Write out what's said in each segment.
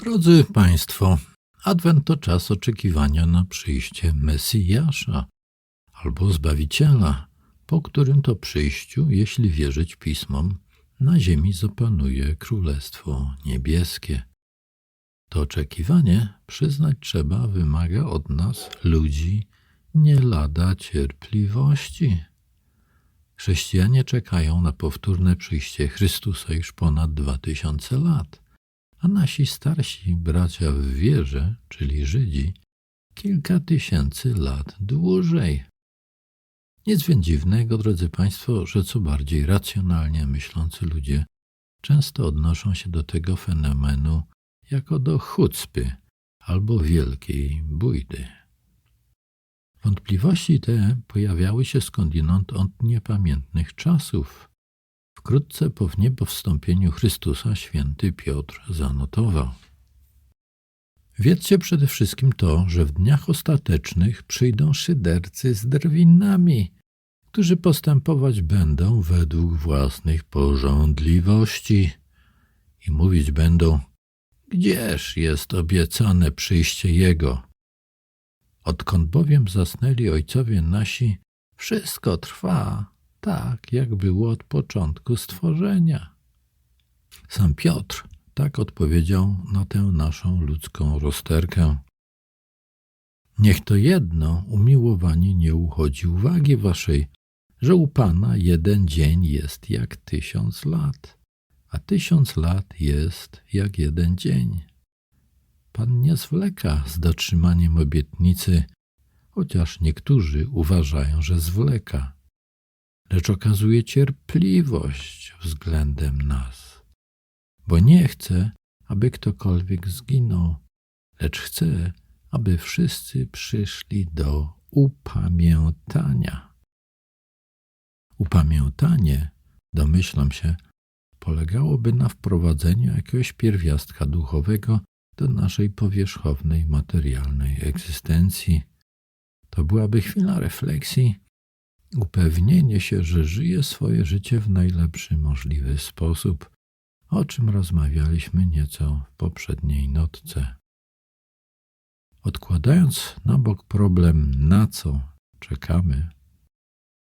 Drodzy Państwo, Adwent to czas oczekiwania na przyjście Mesjasza albo Zbawiciela, po którym to przyjściu, jeśli wierzyć pismom, na ziemi zapanuje Królestwo Niebieskie. To oczekiwanie, przyznać trzeba, wymaga od nas, ludzi, nie lada cierpliwości. Chrześcijanie czekają na powtórne przyjście Chrystusa już ponad dwa tysiące lat, a nasi starsi bracia w wierze, czyli Żydzi, kilka tysięcy lat dłużej. Nic więc dziwnego, drodzy Państwo, że co bardziej racjonalnie myślący ludzie często odnoszą się do tego fenomenu jako do chucpy albo wielkiej bójdy. Wątpliwości te pojawiały się skądinąd od niepamiętnych czasów. Wkrótce po wniebowstąpieniu Chrystusa święty Piotr zanotował. Wiedzcie przede wszystkim to, że w dniach ostatecznych przyjdą szydercy z drwinami, którzy postępować będą według własnych porządliwości i mówić będą, gdzież jest obiecane przyjście Jego. Odkąd bowiem zasnęli ojcowie nasi, wszystko trwa tak, jak było od początku stworzenia. Sam Piotr tak odpowiedział na tę naszą ludzką rozterkę. Niech to jedno, umiłowani, nie uchodzi uwagi waszej, że u Pana jeden dzień jest jak tysiąc lat, a tysiąc lat jest jak jeden dzień. Pan nie zwleka z dotrzymaniem obietnicy, chociaż niektórzy uważają, że zwleka, lecz okazuje cierpliwość względem nas, bo nie chce, aby ktokolwiek zginął, lecz chce, aby wszyscy przyszli do upamiętania. Upamiętanie, domyślam się, polegałoby na wprowadzeniu jakiegoś pierwiastka duchowego do naszej powierzchownej, materialnej egzystencji. To byłaby chwila refleksji, upewnienie się, że żyje swoje życie w najlepszy możliwy sposób, o czym rozmawialiśmy nieco w poprzedniej notce. Odkładając na bok problem, na co czekamy,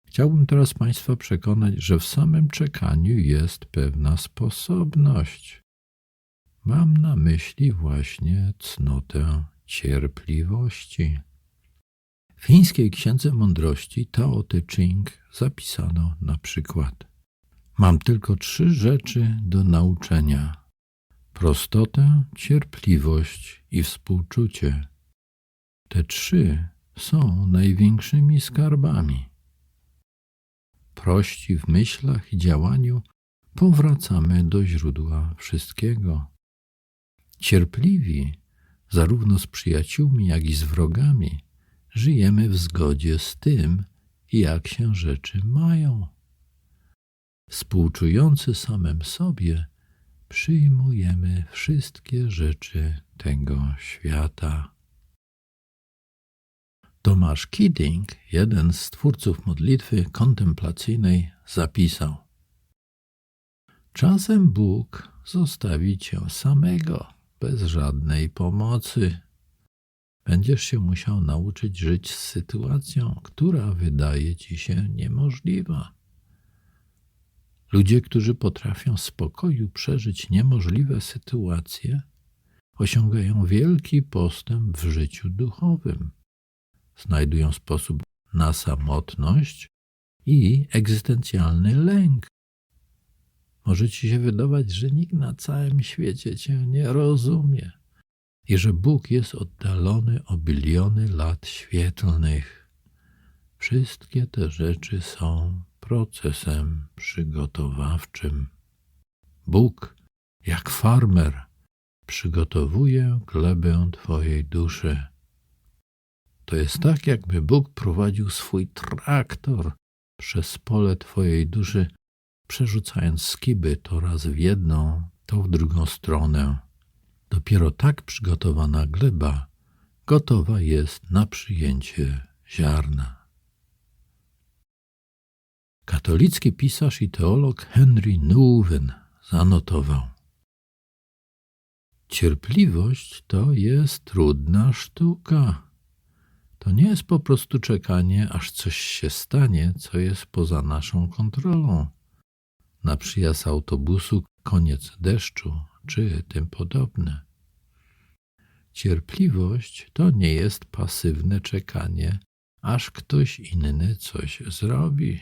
chciałbym teraz Państwa przekonać, że w samym czekaniu jest pewna sposobność. Mam na myśli właśnie cnotę cierpliwości. W chińskiej księdze mądrości Tao Te Ching zapisano na przykład: Mam tylko trzy rzeczy do nauczenia: prostotę, cierpliwość i współczucie. Te trzy są największymi skarbami. Prości w myślach i działaniu powracamy do źródła wszystkiego. Cierpliwi, zarówno z przyjaciółmi, jak i z wrogami, żyjemy w zgodzie z tym, jak się rzeczy mają. Współczujący samym sobie, przyjmujemy wszystkie rzeczy tego świata. Tomasz Kidding, jeden z twórców modlitwy kontemplacyjnej, zapisał: Czasem Bóg zostawi cię samego, bez żadnej pomocy. Będziesz się musiał nauczyć żyć z sytuacją, która wydaje ci się niemożliwa. Ludzie, którzy potrafią w spokoju przeżyć niemożliwe sytuacje, osiągają wielki postęp w życiu duchowym znajdują sposób na samotność i egzystencjalny lęk. Może ci się wydawać, że nikt na całym świecie cię nie rozumie i że Bóg jest oddalony o biliony lat świetlnych. Wszystkie te rzeczy są procesem przygotowawczym. Bóg, jak farmer, przygotowuje glebę Twojej duszy to jest tak, jakby Bóg prowadził swój traktor przez pole Twojej duszy, przerzucając skiby to raz w jedną, to w drugą stronę. Dopiero tak przygotowana gleba gotowa jest na przyjęcie ziarna. Katolicki pisarz i teolog Henry Nouwen zanotował. Cierpliwość to jest trudna sztuka. To nie jest po prostu czekanie, aż coś się stanie, co jest poza naszą kontrolą. Na przyjazd autobusu, koniec deszczu czy tym podobne. Cierpliwość to nie jest pasywne czekanie, aż ktoś inny coś zrobi.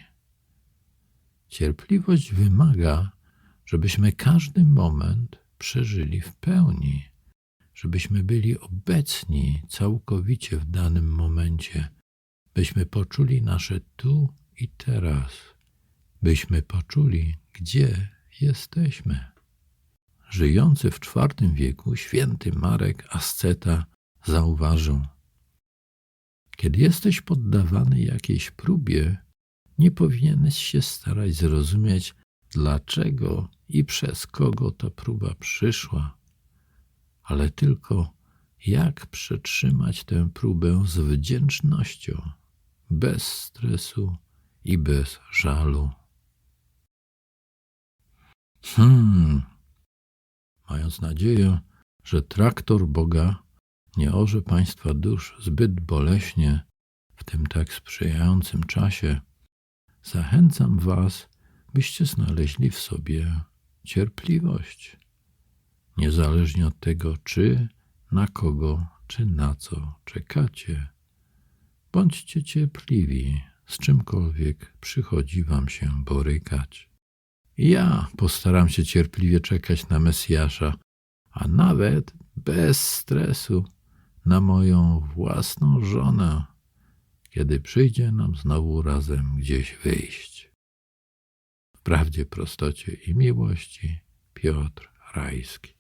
Cierpliwość wymaga, żebyśmy każdy moment przeżyli w pełni, żebyśmy byli obecni całkowicie w danym momencie, byśmy poczuli nasze tu i teraz, byśmy poczuli, gdzie jesteśmy. Żyjący w IV wieku święty Marek Asceta zauważył: Kiedy jesteś poddawany jakiejś próbie, nie powinieneś się starać zrozumieć, dlaczego i przez kogo ta próba przyszła, ale tylko jak przetrzymać tę próbę z wdzięcznością, bez stresu i bez żalu. Hmm, mając nadzieję, że traktor Boga nie orze Państwa dusz zbyt boleśnie w tym tak sprzyjającym czasie, zachęcam Was, byście znaleźli w sobie cierpliwość, niezależnie od tego, czy, na kogo, czy na co czekacie. Bądźcie cierpliwi, z czymkolwiek przychodzi Wam się borykać. Ja postaram się cierpliwie czekać na Mesjasza, a nawet bez stresu na moją własną żonę, kiedy przyjdzie nam znowu razem gdzieś wyjść. W prawdzie, prostocie i miłości Piotr Rajski.